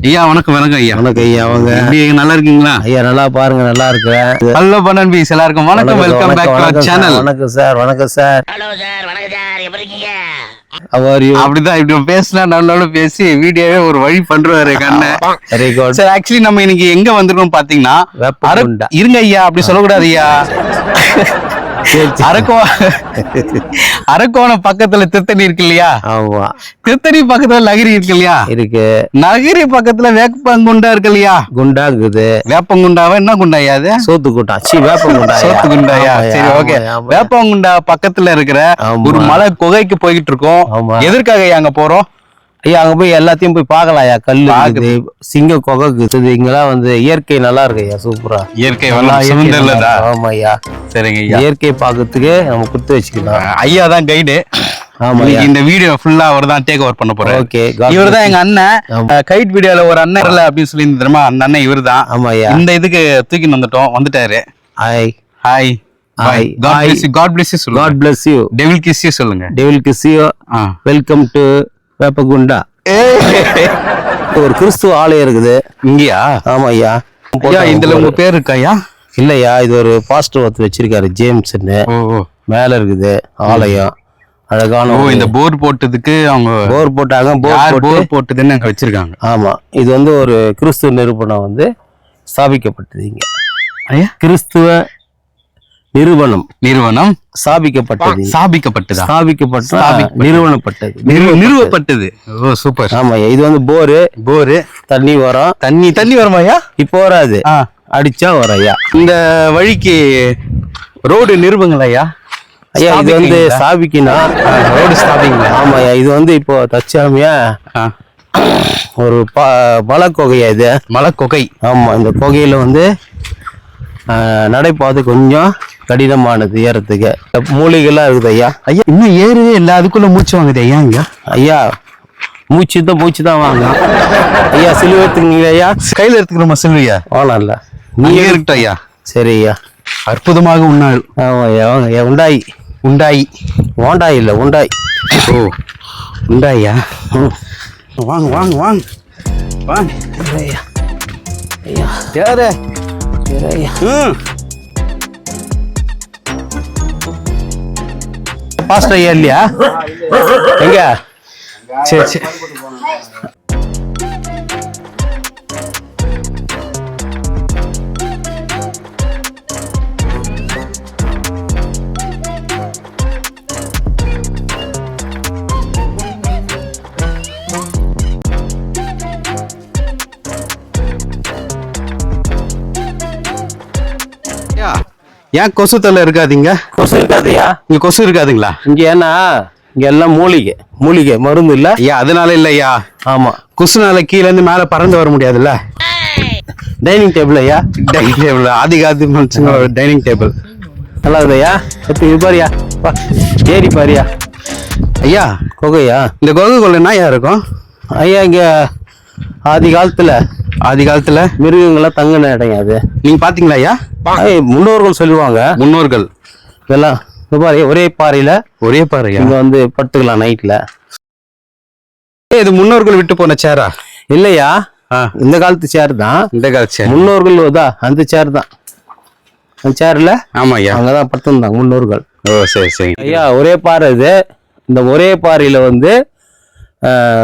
ஐயா வணக்கம் வணக்கம் ஐயா. வணக்கம் ஐயா அவங்க எப்படி நல்லா இருக்கீங்களா? ஐயா நல்லா பாருங்க நல்லா இருக்கிறேன் ஹலோ பன்னன் பீஸ் எல்லாருக்கும் வணக்கம். வெல்கம் பேக் டு சேனல் வணக்கம் சார் வணக்கம் சார். ஹலோ சார் வணக்கம் சார். எப்படி இருக்கீங்க? அப்படிதான் இப்படி பேசினா நல்லோட பேசி வீடியோவே ஒரு வழி பண்றாரு குட் சார் ஆக்சுவலி நம்ம இன்னைக்கு எங்க வந்திருக்கோம் பாத்தீங்கன்னா. இருங்க ஐயா அப்படி சொல்லக்கூடாது ஐயா. அரக்கோ அரக்கோணம் பக்கத்துல திருத்தணி இருக்கு இல்லையா? ஆமா. திருத்தணி பக்கத்துல நகரி இருக்கு இல்லையா? இருக்கு. நகரி பக்கத்துல வேப்பங்குண்டா இருக்கு இல்லையா? குண்டாங்குது வேப்பங்குண்டாவா என்ன குண்டாயா அது? சோத்து கூட்டம் சி வேப்ப குண்டா சோத்து குண்டாயா சரி ஓகே. வேப்பங்குண்டா பக்கத்துல இருக்கிற. ஒரு மலை குகைக்கு போயிட்டு இருக்கோம். எதற்காக அங்க போறோம்? ஐயா அங்க போய் எல்லாத்தையும் போய் பார்க்கலாம் ஐயா கல்லு இருக்குது சிங்க குகை இருக்குது. இங்கெல்லாம் வந்து இயற்கை நல்லா இருக்கு ஐயா சூப்பரா இயற்கை. ஆமா ஐயா சரிங்க ஐயா. இயற்கை பார்க்கறதுக்கு நம்ம குடுத்து வச்சுக்கலாம். ஐயா தான் கைடு இந்த வீடியோ ஃபுல்லா அவர் தான் டேக் ஓவர் பண்ண போறாரு. ஓகே இவர் தான் எங்க. அண்ணன். கைட் வீடியோல ஒரு அண்ணன் இல்ல அப்படின்னு சொல்லி தெரியுமா? அந்த அண்ணன் இவர் தான் ஆமா ஐயா இந்த இதுக்கு தூக்கி வந்துட்டோம். வந்துட்டாரு. ஐ ஹாய் Hi. காட். பிளஸ் சொல்லுங்க. God bless you devil kiss சொல்லுங்க. டெவில் கிசியோ ஆ. Welcome to Veppagunda? ஒரு கிறிஸ்துவ ஆலயம் இருக்குது. இங்கயா? ஆமா ஐயா ஐயா இதுல உங்க பேர் இருக்கா ஐயா? இல்லையா இது ஒரு பாஸ்டர் ஒருத்தர் வச்சிருக்காரு ஜேம்ஸ்ன்னு. மேல இருக்குது ஆலயம். அழகான ஓ இந்த போர் போட்டதுக்கு அவங்க போர் போட்டாங்க போர் போர் போட்டதுன்னு அங்க வச்சிருக்காங்க. ஆமா இது வந்து ஒரு கிறிஸ்துவ நிறுவனம் வந்து ஸ்தாபிக்கப்பட்டது இங்க. ஐயா? கிறிஸ்துவ நிறுவனம். நிறுவனம் ஸ்தாபிக்கப்பட்டது. ஸ்தாபிக்கப்பட்டதா? ஸ்தாபிக்கப்பட்ட. நிறுவனப்பட்டது. நிறுவ- நிறுவப்பட்டது. ஓ சூப்பர். ஆமா. இது வந்து போரு. போரு. தண்ணி வரும். தண்ணி தண்ணி வருமாயா இப்போ வராது. அடிச்சா வரும் ஐயா இந்த வழிக்கு ரோடு நிறுவுங்களா ஐயா? ஐயா இது வந்து ஸ்தாபிக்கணும். ரோடு ஸ்தாபிங்களா ஆமா ஐயா இது வந்து இப்போ தற்சாமியா ஆ. ஒரு ப மலை குகையா இது? மலை குகை ஆமா இந்த குகையில வந்து நடைபாதை கொஞ்சம் கடினமானது ஏறத்துக்கு. மூலிகைலாம் இருக்குது ஐயா. ஐயா இன்னும் ஏறுவே இல்லை. அதுக்குள்ள மூச்சு வாங்குது ஐயா இங்க. ஐயா மூச்சு தான் மூச்சு தான் வாங்க ஐயா சிலுவத்துக்கு ஐயா. கையில எடுத்துக்கிறோமா செல்வியா? வாங்கலாம்ல நீ நீங்க இருக்கட்டும் ஐயா. சரி ஐயா. அற்புதமாக உன்னாள் ஆமா ஐயா உண்டாய். உண்டாய். ஓண்டாய் இல்லை உண்டாய். ஓ உண்டாயா? வாங்க வாங்க வாங்க. வாங்க. ஐயா ஐயா. ஐயா? ம். பாஸ்டர் ஐயா இல்லையா? எங்க? சரி சரி ஏன் கொசு தொல்லை இருக்காதீங்க? கொசு இருக்காதுயா இங்க கொசு இருக்காதுங்களா? இங்க ஏன்னா இங்க எல்லாம் மூலிகை. மூலிகை மருந்து இல்ல. ஐயா அதனால இல்லையா ஆமா. கொசுனால கீழ இருந்து மேல பறந்து வர முடியாதுல்ல? டைனிங் டேபிள் ஐயா. டைனிங் டேபிள் ஆதி காலத்து மனுஷங்க டைனிங் டேபிள். நல்லா இருக்குதுயா எப்படி இது பாரியா ஏரி பாரியா ஐயா குகையா? இந்த கோகுக்குள்ள என்ன ஐயா இருக்கும்? ஐயா இங்க ஆதி காலத்துல ஆதி காலத்துல மிருகங்கள்லாம் தங்கின இடம் அது. நீங்க பாத்தீங்களா ஐயா? முன்னோர்கள் சொல்லுவாங்க. முன்னோர்கள். இதெல்லாம் இது பாரு ஒரே பாறையில ஒரே பாருயா இங்க வந்து படுத்துக்கலாம் நைட்ல. இது முன்னோர்கள் விட்டு போன சேரா? இல்லையா? இந்த காலத்து சேர் தான். இந்த கால சேர். முன்னோர்கள் தான் அந்த சேர் தான். அந்த சேர்ல ஆமா ஐயா. அங்கதான் படுத்திருந்தாங்க முன்னோர்கள். ஓ சரி சரி. ஐயா ஒரே பாறை இது. இந்த ஒரே பாறையில வந்து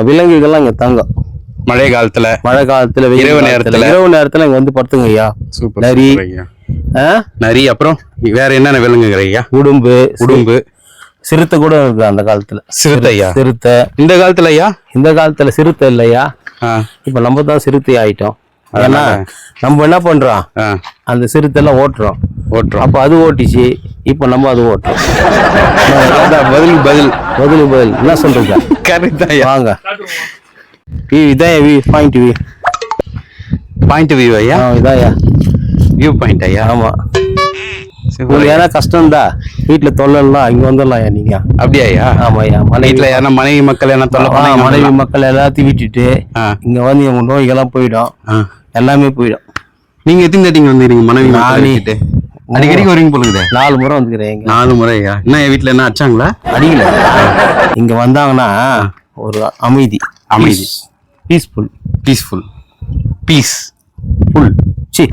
விலங்குகள்லாம் இங்க தங்கும். மழை காலத்துல மழை காலத்துல. இரவு நேரத்துல. இரவு நேரத்துல இங்க வந்து படுத்துங்க ஐயா சூப்பர் நரி. நரி அப்புறம் வேற என்னென்ன விலங்குகள் ஐயா? உடும்பு உடும்பு. சிறுத்தை கூட இருக்கு அந்த காலத்துல. சிறுத்தை ஐயா? சிறுத்தை. இந்த காலத்துல ஐயா? இந்த காலத்துல சிறுத்தை இல்லையா? இப்ப நம்ம தான் சிறுத்தை ஆயிட்டோம். ஏன்னா? நம்ம என்ன பண்றோம்? அந்த சிறுத்தை எல்லாம் ஓட்டுறோம். ஓட்டுறோம். அப்ப அது ஓட்டிச்சு இப்ப நம்ம அது ஓட்டுறோம். பதில் பதில். பதில் பதில். என்ன சொல்றீங்க? கரெக்ட் வாங்க. இதான் V point V point view ஐயா ஆ, இதான்யா வியூ பாயிண்ட் ஐயா ஆமா உங்களுக்கு ஏன்னா கஷ்டம்டா வீட்டுல தொல்லலாம் இங்க வந்துடலாம்யா நீங்க அப்படியா ஐயா ஆமாய்யா மனைவி வீட்டுல யாரா மனைவி மக்கள் என்ன தொல்லை மனைவி மக்கள் எல்லாத்தையும் விட்டுட்டு ஆ. இங்க வந்து உங்க நோய்கள்லாம் போயிடும். எல்லாமே போயிடும் நீங்க எத்தனை தாட்டிங்க வந்துறீங்க மனைவி. விட்டுட்டு? அடிக்கடிக்கு வரீங்க போலுங்க நாலு முறை வந்துக்கிறேன் இங்க நாலு முறையா என்ன என் வீட்டுல என்ன அச்சாங்களா அடிக்கல இங்க வந்தாங்கன்னா ஒரு அமைதி அமைதி. பீஸ்ஃபுல் பீஸ்ஃபுல் பீஸ் ஃபுல் சி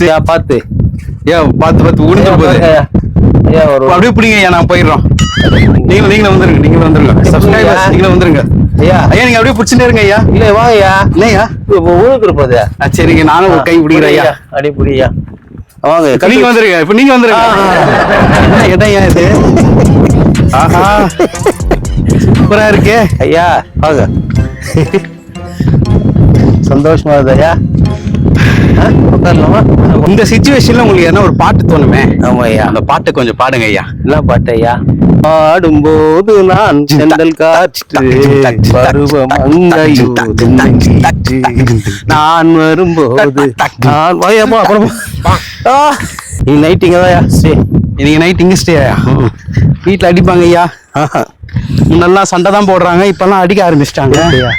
ஐயா பார்த்து. ஐயா பார்த்து பார்த்து உடிஞ்சு போகுது. அப்படியே பிடிங்க ஐயா நான் போயிடுறோம். நீங்களும் நீங்களும் வந்துருங்க நீங்களும் வந்துருங்க. சப்ஸ்கிரைபர்ஸ் நீங்களும் வந்துருங்க. ஐயா. ஐயா நீங்க அப்படியே பிடிச்சிட்டே இருங்க ஐயா. இல்ல வாங்க ஐயா. இல்லையா ஊருக்கு போதே. ஆ, சரிங்க நானும் ஒரு கை பிடிக்கிறேன் ஐயா. அடி புடியா வாங்க நீங்க வந்துருங்க இப்ப நீங்க வந்துருங்க. என்ன ஐயா இது? ஆஹா. சூப்பரா இருக்கே ஐயா வாங்க சந்தோஷமா இருக்கு ஐயா உட்காரலாமா இந்த சுச்சுவேஷன்ல உங்களுக்கு என்ன ஒரு பாட்டு தோணுமே ஆமா ஐயா அந்த பாட்டை கொஞ்சம் பாடுங்க ஐயா என்ன பாட்டு ஐயா பாடும்போது நான் செந்தல் காற்று பருவம் நான் வரும்போது நான் வயமா அப்புறம் ஆ, நீ நைட்டிங்க தான் ஸ்ரீ இன்னைக்கு நைட் இங்க ஸ்டே ஐயா வீட்டுல அடிப்பாங்க ஐயா முன்னெல்லாம் சண்டை தான் போடுறாங்க இப்பெல்லாம் அடிக்க ஆரம்பிச்சிட்டாங்க. ஐயா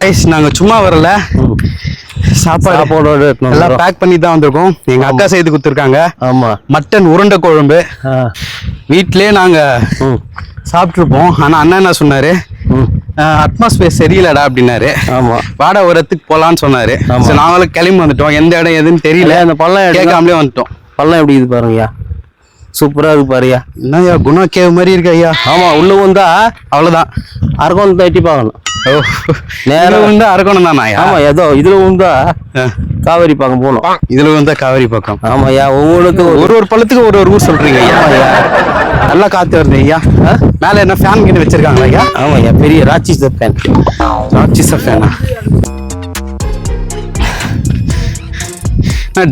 Guys, நாங்க சும்மா வரல. சாப்பாடு சாப்பாடோட எல்லாம். பேக் பண்ணி தான் வந்திருக்கோம். எங்க அக்கா செய்து கொடுத்துருக்காங்க. ஆமா. மட்டன் உருண்டை குழம்பு. வீட்டிலே நாங்க ம், சாப்பிட்டுருப்போம். ஆனா அண்ணா என்ன சொன்னாரு? அட்மாஸ்பியர் சரியில்லடா அப்படின்னாரு. ஆமா. வாடா ஒரு இடத்துக்கு போலான்னு சொன்னாரு. நாங்களும் கிளம்பி வந்துட்டோம். எந்த இடம் எதுன்னு தெரியல. அந்த பள்ளம். கேட்காமலே வந்துட்டோம். பள்ளம் எப்படி இது பாருங்கய்யா? சூப்பரா இருக்கு பாருயா என்னய்யா குணா கேவ் மாதிரி இருக்கு ஐயா. ஆமா உள்ள வந்தா அவ்வளவுதான். அரக்கோணம் தட்டி பார்க்கணும். ஓ நேரா- நேரம் வந்து அரக்கணும் தானா ஐயா? ஆமா ஏதோ இதுல வந்தா. காவேரி பார்க்க போகணும். இதுல வந்தா காவேரி பக்கம். ஆமாய்யா ஒவ்வொன்றுக்கும் ஒரு ஒரு ஒரு பழத்துக்கு ஒரு ஒரு ஊர் சொல்றீங்க ஐயா. நல்லா காத்து வருது ஐயா. மேல என்ன ஃபேன் கிட்ட வச்சிருக்காங்களா ஐயா? ஆமாய்யா பெரிய ராட்சஸ் ஃபேன் ராட்சச ஃபேனா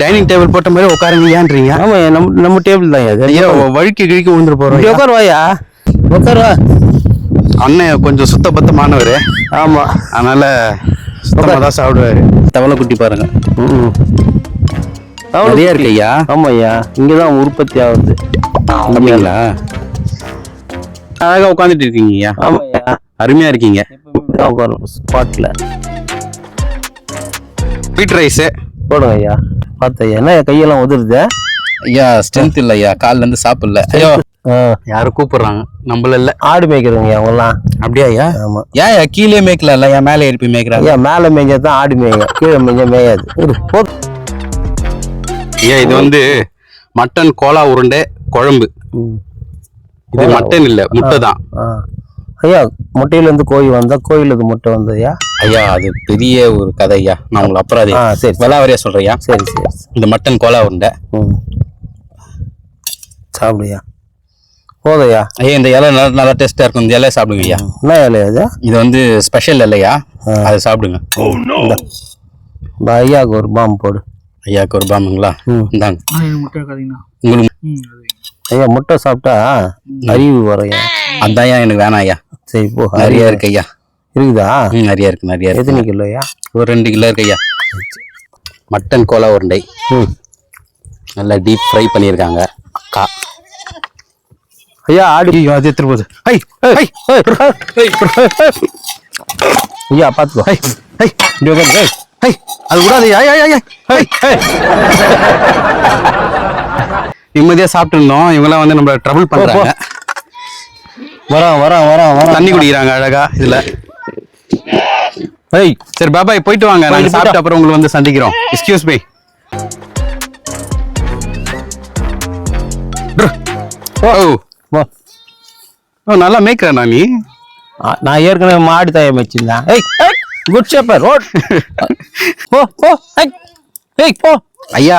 டைனிங் டேபிள் போட்ட மாதிரி உட்காருங்க ஏன்றீங்க? ஆமாய்யா நம்ம நம்ம டேபிள் தான் அது ஐயா வழுக்கி கிழிக்க விழுந்துட்டு போறோம் இப்படி ஐயா. உட்கார் வாயா. உட்கார் வா. அண்ணன் கொஞ்சம் சுத்த பத்தமானவர் ஆமா. அதனால சுத்தமா தான் சாப்பிடுவாரு. தவளை குட்டி பாருங்க நிறைய இருக்கு ஐயா. ஆமாய்யா இங்கதான் உற்பத்தி ஆகுது. அப்படிங்களா? அழகா உட்காந்துட்டு இருக்கீங்க ஐயா. ஆமாய்யா அருமையா இருக்கீங்க. உட்காரணும் ஸ்பாட்ல ஒயிட் ரைஸ் போடுங்க ஐயா. பார்த்தையா என்ன கையெல்லாம் உதிருது ஐயா ஸ்ட்ரென்த் இல்ல ஐயா கால்ல இருந்து சாப்பிடல ஐயோ யாரும் கூப்பிடுறாங்க. நம்மள இல்ல. ஆடு மேய்க்கிறவங்க அவங்கெல்லாம்? அப்படியா ஐயா? ஆமா. ஏன் கீழே மேய்க்கல இல்ல ஏன் மேலே எழுப்பி மேய்க்கிறாங்க? ஐயா மேல மேய்ஞ்சா தான் ஆடு மேய்ங்க. கீழே மேய்ஞ்சா மேயாது. ஐயா இது வந்து மட்டன் கோலா உருண்டை குழம்பு. இது மட்டன் இல்ல முட்டை தான். ஐயா முட்டையில இருந்து கோழி வந்தா கோயில இருந்து முட்டை வந்ததுயா ஐயா? அது பெரிய ஒரு கதை ஐயா. நான் உங்களுக்கு அப்புறம் சரி விலாவரியா சொல்றேன் சரி சரி. இந்த மட்டன் கோலா உருண்டை. ம். சாப்பிடுயா போதையா? ஐயா இந்த இலை நல்லா நல்லா டேஸ்டா இருக்கும். இந்த இலையை சாப்பிடுங்க ஐயா என்ன இலையா இது? இது வந்து ஸ்பெஷல் இல்லையா அதை சாப்பிடுங்க. இந்த இந்த ஐயாவுக்கு ஒரு பாம்பு போடு. ஐயாக்கு ஒரு பாம்புங்களா? ம். இந்தாங்க. உங்களுக்கு ஐயா முட்டை சாப்பிட்டா அறிவு வரையா? அதான் ஐயா எனக்கு வேணாம் ஐயா. சரி போ. நிறைய இருக்கு ஐயா. இருக்குதா? ம், நிறைய இருக்கு நிறைய இருக்கு. எத்தனை கிலோயா ஒரு ரெண்டு கிலோ இருக்கு ஐயா. மட்டன் கோலா உருண்டை நல்லா டீப் ஃப்ரை பண்ணியிருக்காங்க அக்கா ஐயா ஆடு அது எடுத்துட்டு போகுது ஐ ஐயா பார்த்துக்கோ ஐ ஐ. ஐ ஐ அது விடாது ஐ ஐ ஐ ஐ ஐ ஐ நிம்மதியா சாப்பிட்டு இருந்தோம் இவங்கெல்லாம் வந்து நம்மள ட்ரபிள் பண்றாங்க வரான் வரான் வரான் வரான் தண்ணி குடிக்கிறாங்க அழகா இதுல ஏய் சரி பாபாய் போயிட்டு வாங்க. நாங்க சாப்பிட்ட அப்புறம் உங்களை வந்து சந்திக்கிறோம். எக்ஸ்கியூஸ் மீ ஓ. ஓ நல்லா மேய்க்கிறேன் நீ? ஆ, நான் ஏற்கனவே மாடு தாயம் வச்சிருந்தேன். ஏய் குட் ஷேப்பர் ரோட் போ போ ஏய் ஏய் போ. ஐயா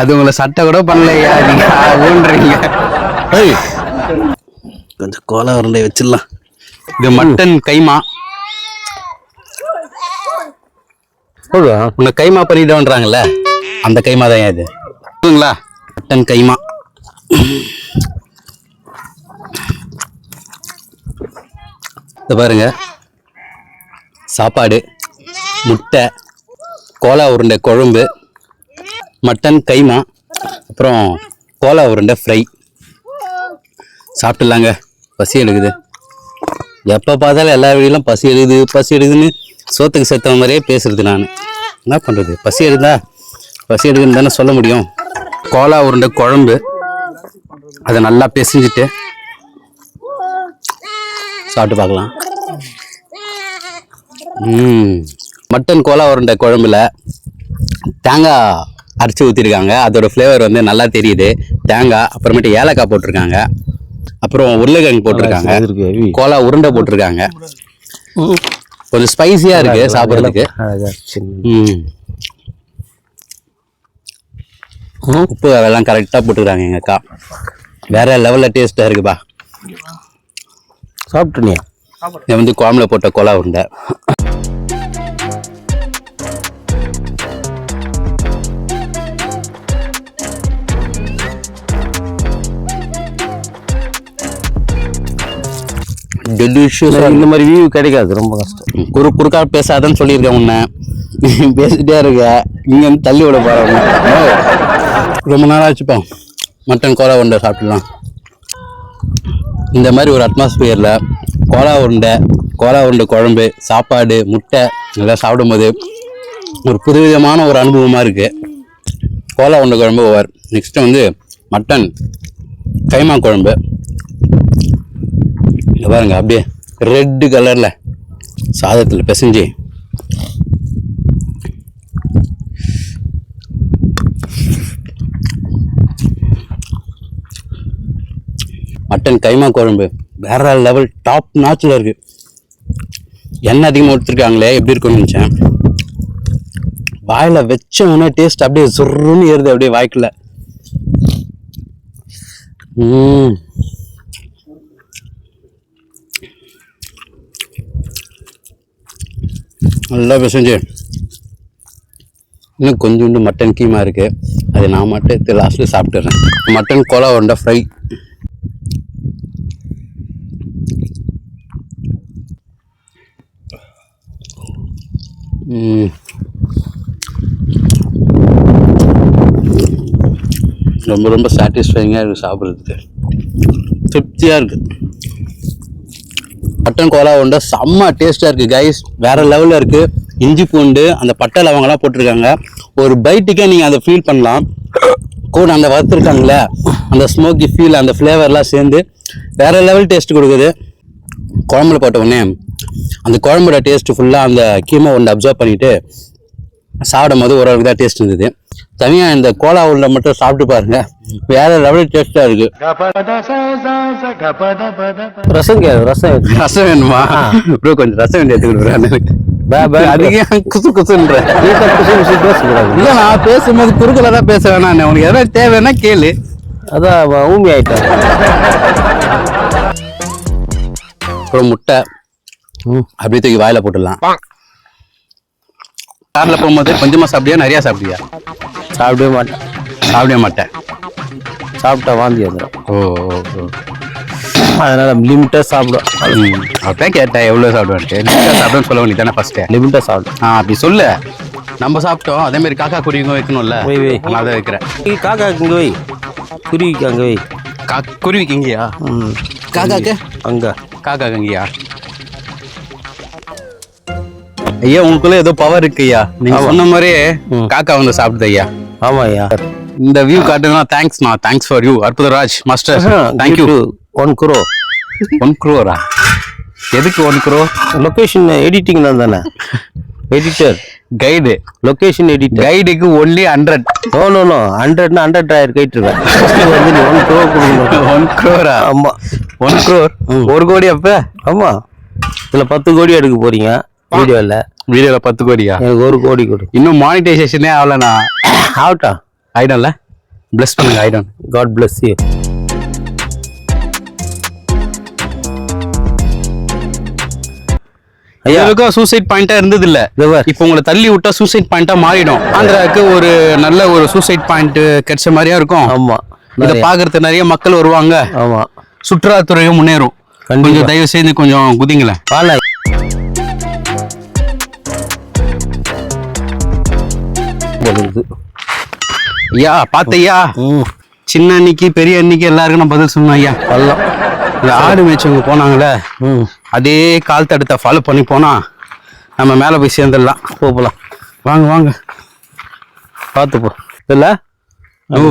அது உங்களை சட்டை கூட பண்ணலையா? நீங்க ஊன்றீங்க. ஏய். கொஞ்சம் கோலா உருண்டை வச்சிடலாம். இது மட்டன் கைமா. போடு உன்னை கைமா பண்ணிட்டோன்றாங்கல்ல அந்த கைமா தான் இது? சொல்லுங்களா மட்டன் கைமா. இதை பாருங்க. சாப்பாடு முட்டை கோலா உருண்டை குழம்பு மட்டன் கைமா அப்புறம் கோலா உருண்டை ஃப்ரை சாப்பிட்டுலாங்க பசி எடுக்குது. எப்போ பார்த்தாலும் எல்லா வீடியோலும் பசி எடுக்குது பசி எடுக்குதுன்னு சோத்துக்கு செத்த மாதிரியே பேசுறது நான். என்ன பண்ணுறது பசி எடுதா? பசி எடுக்குதுன்னு தானே சொல்ல முடியும். கோலா உருண்டை குழம்பு. அதை நல்லா பிசைஞ்சிட்டு சாப்பிட்டு பார்க்கலாம். ம். மட்டன் கோலா உருண்டை குழம்புல தேங்காய் அரைச்சி ஊற்றிருக்காங்க அதோட ஃப்ளேவர் வந்து நல்லா தெரியுது. தேங்காய் அப்புறமேட்டு ஏலக்காய் போட்டிருக்காங்க. அப்புறம் உருளைக்கிழங்கு போட்டிருக்காங்க. கோலா உருண்டை போட்டிருக்காங்க. கொஞ்சம் ஸ்பைசியாக இருக்கு சாப்பிட்றதுக்கு. உப்பு அதெல்லாம் கரெக்டாக போட்டுக்கிறாங்க எங்கள் அக்கா. வேற லெவலில் டேஸ்ட்டாக இருக்குப்பா சாப்பிட்டுனியா இது வந்து குழம்புல போட்ட கோலா உருண்டை. டெலிஷியஸாக இந்த மாதிரி வியூ கிடைக்காது ரொம்ப கஷ்டம். குறு குறுக்கா பேசாதன்னு சொல்லியிருக்கேன் உன்னை. பேசிட்டே இருக்க இங்க வந்து தள்ளி விட போறவங்க ரொம்ப நாள் ஆச்சுப்பா மட்டன் கோலா உருண்டை சாப்பிடலாம். இந்த மாதிரி ஒரு அட்மாஸ்பியரில் கோலா உருண்டை கோலா உருண்டை குழம்பு சாப்பாடு முட்டை இதெல்லாம் சாப்பிடும்போது ஒரு புதுவிதமான ஒரு அனுபவமாக இருக்குது கோலா உருண்டை குழம்பு ஓவர் நெக்ஸ்ட்டு வந்து மட்டன் கைமா குழம்பு. இங்கே பாருங்க அப்படியே ரெட்டு கலரில் சாதத்தில் பிசைஞ்சு. மட்டன் கைமா குழம்பு வேற லெவல் டாப் நாச்சில் இருக்கு. எண்ணெய் அதிகமாக எடுத்துருக்காங்களே எப்படி இருக்கும்னு நினச்சேன். வாயில வச்ச உடனே டேஸ்ட் அப்படியே சுருன்னு ஏறுது அப்படியே வாய்க்குள்ள. நல்லா பிசைஞ்சு. இன்னும் கொஞ்சோண்டு மட்டன் கீமா இருக்குது அது நான் மட்டும் லாஸ்ட்டில் சாப்பிட்டுறேன். மட்டன் கோலா உருண்டை ஃப்ரை ரொம்ப ரொம்ப சாட்டிஸ்ஃபைங்காக இருக்குது சாப்பிட்றதுக்கு. திருப்தியாக இருக்குது மட்டன் கோலா உண்டை செம்ம டேஸ்ட்டாக இருக்குது கைஸ் வேறு லெவலில் இருக்குது இஞ்சி பூண்டு அந்த பட்டை லவங்கெல்லாம் போட்டிருக்காங்க. ஒரு பைட்டுக்கே நீங்கள் அதை ஃபீல் பண்ணலாம். கூட அந்த வறுத்துருக்காங்களே அந்த ஸ்மோக்கி ஃபீல் அந்த ஃப்ளேவர்லாம் சேர்ந்து வேற லெவல் டேஸ்ட் கொடுக்குது. குழம்புல போட்ட உடனே அந்த குழம்போட டேஸ்ட்டு ஃபுல்லாக அந்த கீமை ஒன்று அப்சர்வ் பண்ணிவிட்டு சாப்பிடும் போது ஓரளவுக்கு தான் டேஸ்ட் இருந்தது. தனியாக இந்த கோலா உருண்டை மட்டும் சாப்பிட்டு பாருங்க. வேற லெவல் டேஸ்ட்டாக இருக்கு. ரசம் கே ரசம்? ரசம் வேணுமா? ப்ரோ கொஞ்சம் ரசம் வேண்டி எடுத்துக்கிட்டு பே, பே, அதுக்கு ஏன் குசு குசுன்ற. நீ தான் குசு குசு பேசக்கூடாது இல்ல நான் பேசும்போது குறுக்கல தான் பேச வேணாம் உனக்கு எதாவது தேவைன்னா கேளு. அதான் ஊமி ஆயிட்டான் அப்புறம் முட்டை. அப்படியே தூக்கி வாயில போட்டுடலாம். கார்ல போகும்போது கொஞ்சமா சாப்பிடியா நிறைய சாப்பிடியா சாப்பிடவே மாட்டேன். சாப்பிடவே மாட்டேன். சாப்பிட்டா வாந்தி வந்துடும் ஓ ஓ ஓ. அதனால லிமிட்டா சாப்பிடும் அதான் கேட்டேன் எவ்வளவு சாப்பிடுவேன்ட்டு லிமிட்டா சாப்பிடுன்னு சொல்ல வேண்டியதானே ஃபர்ஸ்ட் லிமிட்டா சாப்பிடும் ஆ அப்படி சொல்லு. நம்ம சாப்பிட்டோம். அதே மாதிரி காக்கா குருவிங்க வைக்கணும்ல. வை, வை. நான் அதை வைக்கிறேன். காக்கா இங்க வை குருவிக்கு அங்க வை கா குருவிக்கு இங்கேயா? காக்காக்கு? அங்க. காக்கா கங்கியா ஐயா உங்களுக்குள்ள ஏதோ பவர் இருக்கு ஐயா. நீங்க சொன்ன மாதிரியே காக்கா வந்து சாப்பிடுது ஐயா. ஆமா ஐயா. இந்த வியூ காட்டுனா தேங்க்ஸ் மா. Thanks for you Arputharaj master thank you one crore one குரோரா எதுக்கு ஒன் குரோ லொகேஷன் எடிட்டிங் தான்? தானே editor guide location editor கைடுக்கு only hundred no no no ஹண்ட்ரட்னா hundred ஆயிரம் கைட்டு வந்து ஒன் குரோ கொடுக்கணும். ஒன் குரோரா ஆமா. ஒன் குரோர் ஒரு கோடி அப்ப? ஆமா. இதுல பத்து கோடி எடுக்க போறீங்க. வீடியோல வீடியோல பத்து கோடியா? எனக்கு ஒரு கோடி கொடு. இன்னும் மானிட்டைசேஷனே ஆகலண்ணா ஆகட்டா ஆயிடும்ல பிளஸ் பண்ணுங்க ஆயிடும் காட் பிளஸ் யூ ஐயாவுக்கும் சூசைட் பாயிண்டா இருந்தது இல்ல. இப்போ உங்களை தள்ளி விட்டா சூசைட் பாயிண்டா மாறிடும். ஆந்திராவுக்கு ஒரு நல்ல ஒரு சூசைட் பாயிண்ட் கிடைச்ச மாதிரியா இருக்கும். ஆமா. இதை நிறைய. பாக்குறதுக்கு நிறைய மக்கள் வருவாங்க. ஆமா. சுற்றுலாத்துறையும் முன்னேறும். கொஞ்சம் தயவு செய்து கொஞ்சம் குதிங்களேன். போடுது ஐயா பாத்தையா? ம் சின்ன அன்னைக்கு பெரிய அன்னைக்கு எல்லாருக்கும் நான் பதில் சொன்னேன் ஐயா. பள்ளம் இந்த ஆடு மேய்ச்சவங்க போனாங்களே அதே கால் தடுத்த ஃபாலோ பண்ணி போனா நம்ம மேல போய் சேர்ந்துடலாம். போ போலாம். வாங்க வாங்க. பார்த்து போ. இல்ல?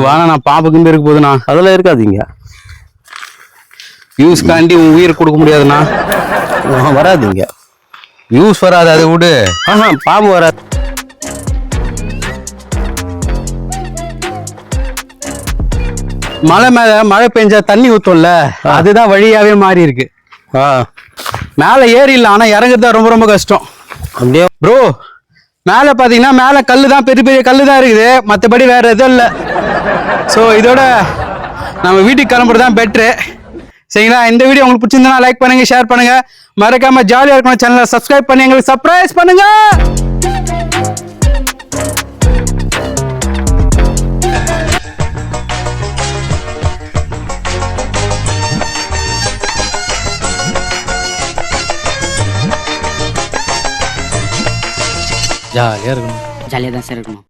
வேணாம் நான் பாம்புக்கு இருக்க போதுண்ணா. அதெல்லாம் இருக்காதீங்க. யூஸ்காண்டி உன் உயிர் கொடுக்க முடியாதுண்ணா. வராதீங்க. யூஸ் வராது அதை விடு. ஆஹா பாம்பு வராது. மலை மேல மழை பெஞ்சா தண்ணி ஊத்தும்ல அதுதான் வழியாவே மாறி இருக்கு ஆ. மேல ஏறிடலாம் ஆனா இறங்குறது ரொம்ப ரொம்ப கஷ்டம். அப்படியே ப்ரோ மேலே பார்த்தீங்கன்னா மேலே கல் தான் பெரிய பெரிய கல் தான் இருக்குது. மற்றபடி வேற எதுவும் இல்லை. ஸோ இதோட நம்ம வீட்டுக்கு கிளம்புறது தான் பெட்ரு சரிங்களா? இந்த வீடியோ உங்களுக்கு பிடிச்சிருந்தா லைக் பண்ணுங்க ஷேர் பண்ணுங்க. மறக்காம ஜாலியாக இருக்கணும் சேனலை சப்ஸ்கிரைப் பண்ணி எங்களுக்கு சர்ப்ரைஸ் பண்ணுங்க! ஜாலியாக இருக்கணும். ஜாலியாக தான் சார் இருக்கணும்.